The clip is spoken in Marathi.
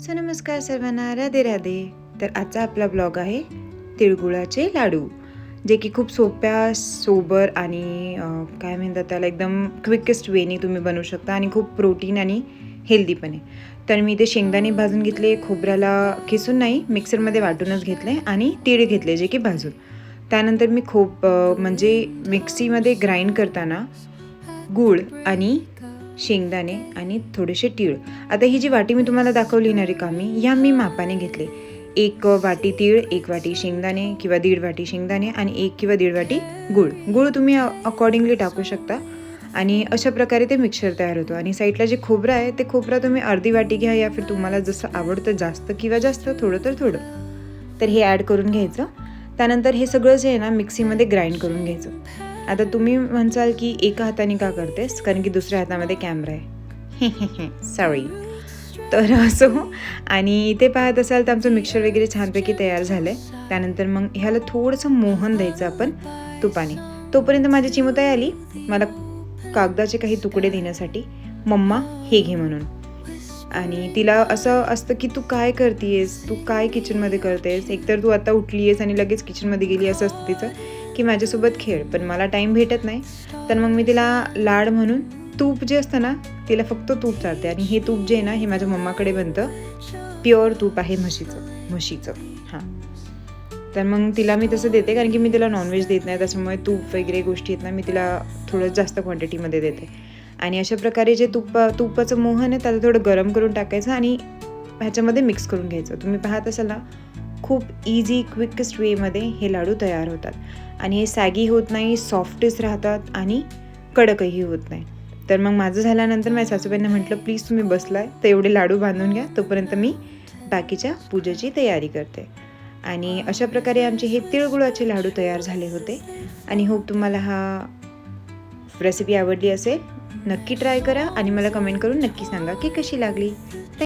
सो नमस्कार सर्वांना राधे राधे. तर आजचा आपला ब्लॉग आहे तिळगुळाचे लाडू जे की खूप सोप्या सोबर आणि काय म्हणतात त्याला एकदम क्विकेस्ट वेनी तुम्ही बनवू शकता आणि खूप प्रोटीन आणि हेल्दी पण आहे. तर मी ते शेंगदाणे भाजून घेतले खोबऱ्याला खिसून नाही मिक्सरमध्ये वाटूनच घेतले आणि तीळ घेतले जे की भाजून. त्यानंतर मी खूप म्हणजे मिक्सीमध्ये ग्राइंड करताना गूळ आणि शेंगदाणे आणि थोडेसे तीळ. आता ही जी वाटी मी तुम्हाला दाखवली ना रिकामी ह्या मी मापाने घेतले. एक वाटी तीळ एक वाटी शेंगदाणे किंवा दीड वाटी शेंगदाणे आणि एक किंवा दीड वाटी गूळ. गूळ तुम्ही अकॉर्डिंगली टाकू शकता. आणि अशा प्रकारे ते मिक्सर तयार होतो. आणि साईडला जे खोबरं आहे ते खोबरं तुम्ही अर्धी वाटी घ्या या फिर तुम्हाला जसं आवडतं जास्त किंवा जास्त थोडं तर थोडं. तर हे ॲड करून घ्यायचं. त्यानंतर हे सगळं जे आहे ना मिक्सीमध्ये ग्राइंड करून घ्यायचं. आता तुम्ही म्हणसाल की एका हाताने का करतेस? कारण की दुसऱ्या हातामध्ये कॅमेरा आहे. सॉरी तर असो आणि इथे पाहत असाल तर आमचं मिक्सर वगैरे छानपैकी तयार झालं आहे त्यानंतर मग ह्याला थोडंसं मोहन द्यायचं आपण तुपाने. तोपर्यंत माझी चिमुताई आली. मला कागदाचे काही तुकडे देण्यासाठी. मम्मा हे घे म्हणून. आणि तिला असं असतं की तू काय करतेस? तू काय किचनमध्ये करतेस? एकतर तू आता उठली आहेस आणि लगेच किचनमध्ये गेली असं असतं तिचं की माझ्यासोबत खेळ. पण मला टाईम भेटत नाही. तर मग मी तिला लाड म्हणून तूप जे असतं ना तिला फक्त तूप चालते आणि हे तूप जे आहे ना हे माझ्या मम्माकडे बनतं. प्युअर तूप आहे म्हशीचं म्हशीचं. हां. तर मग तिला मी तसं देते कारण की मी तिला नॉनव्हेज देत नाही. त्याच्यामुळे तूप वगैरे गोष्टी आहेत ना मी तिला थोडं जास्त क्वांटिटीमध्ये देते. आणि अशा प्रकारे जे तुप तुपाचं मोहन आहे त्याला थोडं गरम करून टाकायचं आणि ह्याच्यामध्ये मिक्स करून घ्यायचं. तुम्ही पाहत असाल ना खूप इझी क्विकेस्ट वेमध्ये हे लाडू तयार होतात. आणि हे सॅगी होत नाही सॉफ्टच राहतात आणि कडकही होत नाही. तर मग माझं झाल्यानंतर माझ्या सासूबाईंना म्हटलं प्लीज तुम्ही बसलाय तर एवढे लाडू बांधून घ्या तोपर्यंत मी बाकीच्या पूजेची तयारी करते. आणि अशा प्रकारे आमचे हे तिळगुळाचे लाडू तयार झाले होते. आणि होप तुम्हाला हा रेसिपी आवडली असेल नक्की ट्राय करा आणि मला कमेंट करून नक्की सांगा की कशी लागली.